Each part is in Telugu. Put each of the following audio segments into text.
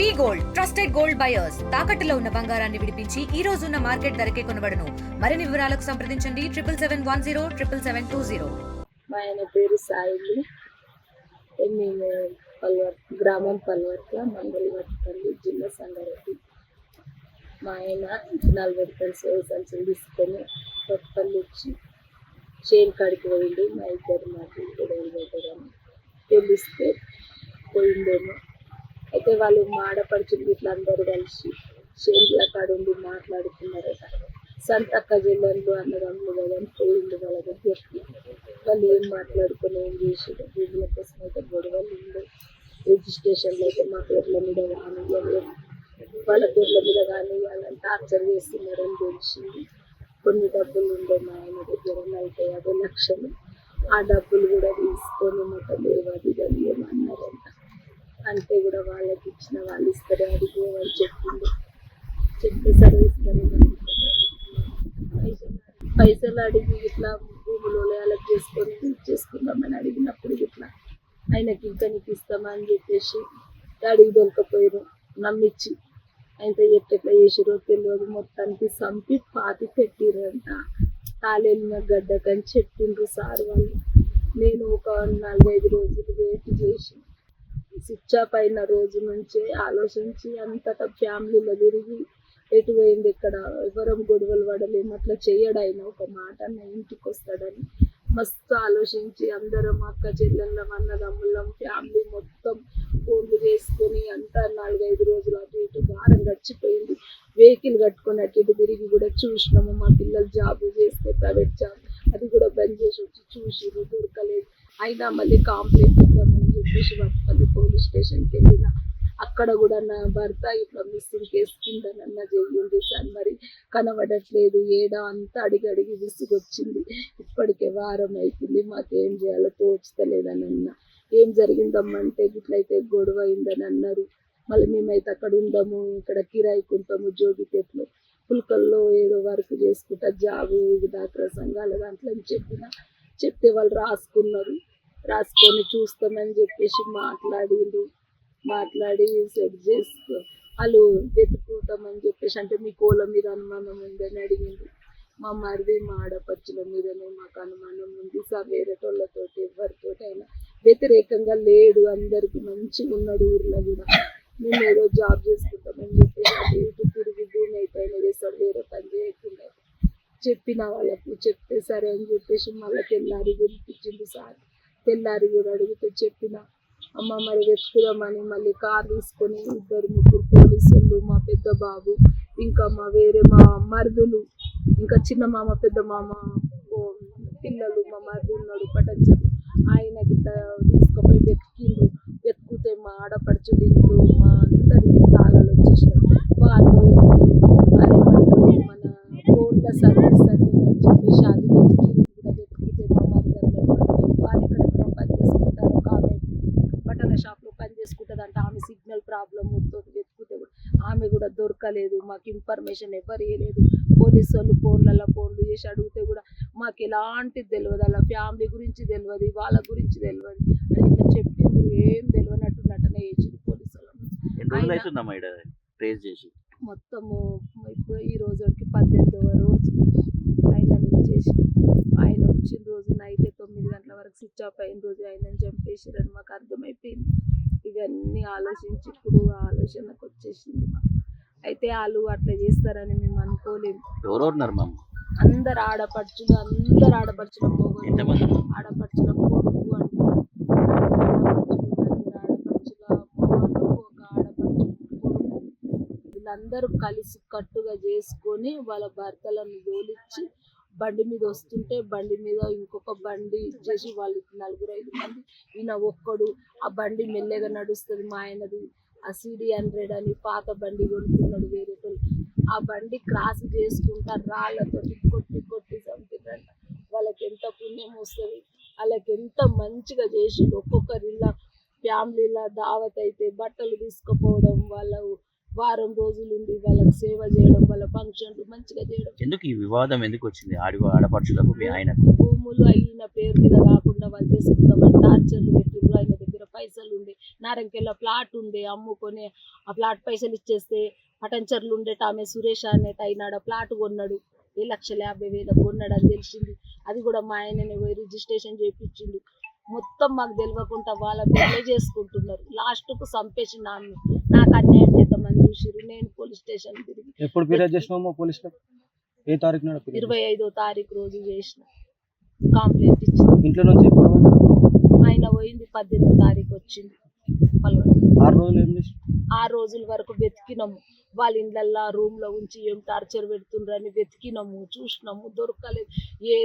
V gold trusted gold buyers. తాకట్టులో ఉన్న బంగారాన్ని విడిపించి ఈ రోజు ఉన్న మార్కెట్ ధరకే కొనబడను. మరిన్ని వివరాలకు సంప్రదించండి. Triple seven one zero triple seven two zero. మా ఆయన పేరు సాయిలు. మేము పల్వర్ గ్రామం పల్వర్క మంగళవట్టిపల్లి జిల్లా సంగారెడ్డి. మా ఆయన నలభై రూపాయలు సేవ సంచులు తీసుకొని కొత్తపల్లి వచ్చి చేను కాడికి పోయిండు. మా ఇద్దరు మాకు గొడవలు వెళ్ళిపోతారని తెలిస్తే పోయిందేమో వాళ్ళు మాడపడుచులు ఇట్లా అందరూ కలిసి. చేతిలో కాడ ఉండి మాట్లాడుకున్నారట సంతక్క జిల్లాలో అన్నదమ్ములు కదా అని పోయిండు వాళ్ళ దగ్గరికి వాళ్ళు ఏం మాట్లాడుకుని ఏం చేసి వీళ్ళ కోసం అయితే గొడవలు ఉండే. రిజిస్ట్రేషన్లో అయితే మా పేర్ల మీద కానీ వాళ్ళ పేర్ల మీద కానీ వాళ్ళని టార్చర్ చేస్తున్నారని తెలిసింది. కొన్ని డబ్బులు ఉండే మా ఆయన దగ్గర నలభై యాభై లక్షలు. ఆ డబ్బులు కూడా తీసుకొని మొత్తం లేవది అది ఏమన్నారంట? అంటే కూడా వాళ్ళకి ఇచ్చిన వాళ్ళు ఇస్తారు అది అని చెప్పింది చెప్పి సరే ఇస్తారు. పైసలు పైసలు అడిగి ఇట్లా భూములు వాళ్ళకి చేసుకొని చేసుకుందామని అడిగినప్పుడు ఇట్లా ఆయనకి ఇంకా నీకు ఇస్తామని చెప్పేసి అడిగి దొరకపోయారు నమ్మించి అయితే ఎట్లా చేసిరో తెలియదు మొత్తానికి సంపి పాతి పెట్టిరంట తాళెళ్ళిన గడ్డకని చెప్పిండ్రు సార్ వాళ్ళు. నేను ఒక నాలుగైదు రోజులు వెయిట్ చేసి స్విచ్ ఆఫ్ అయిన రోజు నుంచే ఆలోచించి అంతటా ఫ్యామిలీలో తిరిగి ఎటు పోయింది ఇక్కడ ఎవరం గొడవలు పడలేము అట్లా చేయడాయన ఒక మాట నా ఇంటికి వస్తాడని మస్తు ఆలోచించి అందరం అక్క చెల్లెళ్ళం అన్నదమ్ముళ్ళం ఫ్యామిలీ మొత్తం ఫోన్లు చేసుకొని అంతా నాలుగైదు రోజులు అటు ఇటు వారం గడిచిపోయింది. వెహికల్ కట్టుకొని అటు ఇటు తిరిగి కూడా చూసినాము మా పిల్లలు జాబ్ చేస్తే ప్రైవేట్ జాబ్ అది కూడా బంద్ చేసి వచ్చి చూసిరు దొరకలేదు. అయినా మళ్ళీ కాంప్లైంట్ ఇద్దామని చెప్పేసి వట్పల్లి పోలీస్ స్టేషన్కి వెళ్ళిన. అక్కడ కూడా నా భర్త ఇట్లా మిస్సింగ్ కేసు కింద నన్న చెయ్యింది సార్ మరి కనబడట్లేదు. ఏడా అంతా అడిగి అడిగి విసుగొచ్చింది. ఇప్పటికే వారం అవుతుంది మాకేం చేయాలో తోచుతలేదని అన్న. ఏం జరిగిందమ్మంటే ఇట్లయితే గొడవ అయిందని అన్నారు. మళ్ళీ మేమైతే అక్కడ ఉందాము. ఇక్కడ కిరాయికి ఉంటాము జోగిపేటలో పుల్కల్లో ఏదో వర్క్ చేసుకుంటా జాబు డాక్టర్ సంఘాలు దాంట్లో అని చెప్పిన. చెప్తే వాళ్ళు రాసుకున్నారు. రాసుకొని చూస్తామని చెప్పేసి మాట్లాడిండు. మాట్లాడి సెట్ చేసుకో వాళ్ళు వెతుకుతామని చెప్పేసి అంటే మీ కోళ్ళ మీద అనుమానం ఉందని అడిగింది మా మరిది మా ఆడపడుచుల మీదనే మాకు అనుమానం ఉంది. సార్ వేరేటోళ్ళతో ఎవరితో అయినా వ్యతిరేకంగా లేడు. అందరికి మంచిగా ఉన్నాడు ఊర్లో కూడా. మేము ఏదో జాబ్ చేసుకుంటామని చెప్పేసి ఇటు తిరిగి భూమి అయిపోయిన వేసాడు వేరే పని చేయకుండా చెప్పిన వాళ్ళకు చెప్తే సరే అని చెప్పేసి మళ్ళీ తెల్లారి వినిపించింది సార్. తెల్లారి కూడా అడిగితే చెప్పిన అమ్మ మరి వెతుకుదామని మళ్ళీ కార్ తీసుకొని ఇద్దరు ముగ్గురు పోలీసులు మా పెద్ద బాబు ఇంకా మా వేరే మా మరుదులు ఇంకా చిన్న మామ పెద్ద మామ పిల్లలు మా మరుదు ఉన్నాడు పటంచరు ఆయన గిట్ట తీసుకుపోయి వెతికిండు. వెతుకుతే మా ఆడపడుచులు ఇల్లు మా అందరి తాళాలు వచ్చేసినాయి. వాళ్ళు అదేమంటారు మన ఫోన్ల సర్వీస్ అని చెప్పేసి అది వెతికిండ్రు కూడా వెతికితే మా మరుదల్లో వాళ్ళు ఎక్కడెక్కడ పని చేసుకుంటారు ఒక ఆమె బట్టల షాప్లో అంటే ఆమె సిగ్నల్ ప్రాబ్లమ్ వెతుకుతే కూడా ఆమె కూడా దొరకలేదు మాకు ఇన్ఫర్మేషన్ ఎవరు ఇవ్వలేదు పోలీసు వాళ్ళు ఫోన్లలో ఫోన్లు చేసి అడిగితే కూడా మాకు ఎలాంటి తెలియదు అలా ఫ్యామిలీ గురించి తెలియదు వాళ్ళ గురించి తెలియదు అని ఇట్లా చెప్పింది ఏం తెలియనట్టు నటన చేసింది పోలీసు వాళ్ళు. మొత్తము ఇప్పుడు ఈ రోజుకి పద్దెనిమిదవ రోజు ఆయన చేసి ఆయన వచ్చిన రోజు నైట్ తొమ్మిది గంటల వరకు స్విచ్ ఆఫ్ అయిన రోజు ఆయన చంపేసారని మాకు అర్థమైపోయింది. ఇవన్నీ ఆలోచించి ఇప్పుడు ఆలోచనకు వచ్చేసింది అయితే వాళ్ళు అట్లా చేస్తారని మేము అనుకోలేము ఎవరెవరు ఉన్నారు మా అందరు ఆడపడుచులు అందరు ఆడపడుచుల పోగొట్టు ఆడపడుచుల కొడుకు అంటారు. వీళ్ళందరూ కలిసి కట్టుగా చేసుకొని వాళ్ళ భర్తలను దోలిచ్చి బండి మీద వస్తుంటే బండి మీద ఇంకొక బండి చేసి వాళ్ళు నలుగురు ఐదు మంది ఈయన ఒక్కడు ఆ బండి మెల్లగా నడుస్తుంది మా ఆయనది. ఆ సిడి హండ్రెడ్ అని పాత బండి కొనుక్కున్నాడు వేరే ఆ బండి క్రాస్ చేసుకుంటా రాళ్ళతో కొట్టి కొట్టి చంపినట్ట వాళ్ళకి ఎంత పుణ్యం వస్తుంది. వాళ్ళకి ఎంత మంచిగా చేసి ఒక్కొక్కరిలా ఫ్యామిలీలా దావత్ అయితే బట్టలు తీసుకుపోవడం వాళ్ళ వారం రోజులు ఉండి వాళ్ళకి సేవ చేయడం వాళ్ళ ఫంక్షన్లు మంచిగా చేయడం. ఎందుకు ఈ వివాదం ఎందుకు వచ్చింది? ఆడి ఆడపడుచులకు మీ ఆయనకు? భూములు అయిన పేరు మీద కాకుండా వాళ్ళు చేసుకుందామని టార్చర్లు పెట్టిండ్రు ఆయన దగ్గర పైసలు ఉండే నారంకెళ్ళ ప్లాట్ ఉండే అమ్ముకొని ఆ ప్లాట్ పైసలు ఇచ్చేస్తే పటంచర్లు ఉండేట ఆమె సురేష్ అనేట అయినాడు ఆ ప్లాట్ కొన్నాడు. ఏ లక్షల యాభై వేలకు కొన్నాడు అని తెలిసింది. అది కూడా మా ఆయననే పోయి రిజిస్ట్రేషన్ చేయించిండు మొత్తం మాకు తెలియకుండా వాళ్ళ పెళ్ళే చేసుకుంటున్నారు. లాస్ట్కు చంపేసి నాన్న నాకు అన్యాయం చూసిరు నేను పోలీస్ స్టేషన్ తిరిగి ఎప్పుడు ఫిర్యాదు చేసినామో పోలీసులకు ఏ తారీఖు నాడు ఇరవై ఐదో తారీఖు రోజు చేసిన. కంప్లైంట్ చేసినావు? ఇంట్లో నుంచి ఎప్పుడు ఆయన పోయింది పద్దెనిమిదో తారీఖు వచ్చింది. ఆరు రోజులు ఏం ఆ రోజుల వరకు వెతికినాము. వాళ్ళ ఇండ్లల్లో రూమ్లో ఉంచి ఏం టార్చర్ పెడుతుండ్రని వెతికినాము. చూసినాము దొరకలేదు. ఏ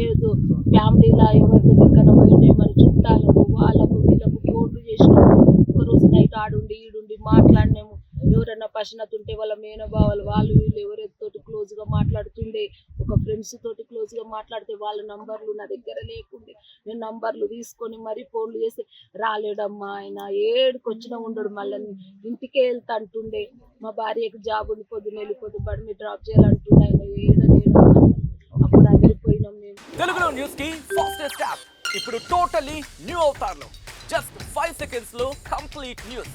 ఏదో ఫ్యామిలీలో ఎవరి దగ్గర పోయిండే మన చుట్టాలకు వాళ్ళకు వీళ్ళకు ఫోన్లు చేసినాము ఒక రోజు నైట్ ఆడుండి ఈడుండి మాట్లాడినాము ఎవరైనా పశునత ఉంటే వాళ్ళ మేనబావాలు వాళ్ళు వీళ్ళు ఎవరితోటి క్లోజ్గా మాట్లాడుతుండే ఒక ఫ్రెండ్స్ తోటి క్లోజ్గా మాట్లాడితే వాళ్ళ నంబర్లు నా దగ్గర లేకుండే. నేను నంబర్లు తీసుకొని మరీ ఫోన్లు చేసి రాలేడమ్మా ఆయన ఏడుకి వచ్చినా ఉండడు మళ్ళీ ఇంటికే వెళ్తా అంటుండే. మా భార్యకు జాబ్ ఉంది పొద్దున్న వెళ్ళిపోతే బడి డ్రాప్ చేయాలంటుండే. ఆయన ఏడ అప్పుడు అదిరిపోయినాం మేము. తెలుగులో న్యూస్కి ఫాస్టెస్ట్ యాప్ ఇప్పుడు టోటలీ న్యూ అవుతారు జస్ట్ ఫైవ్ సెకండ్స్లో కంప్లీట్ న్యూస్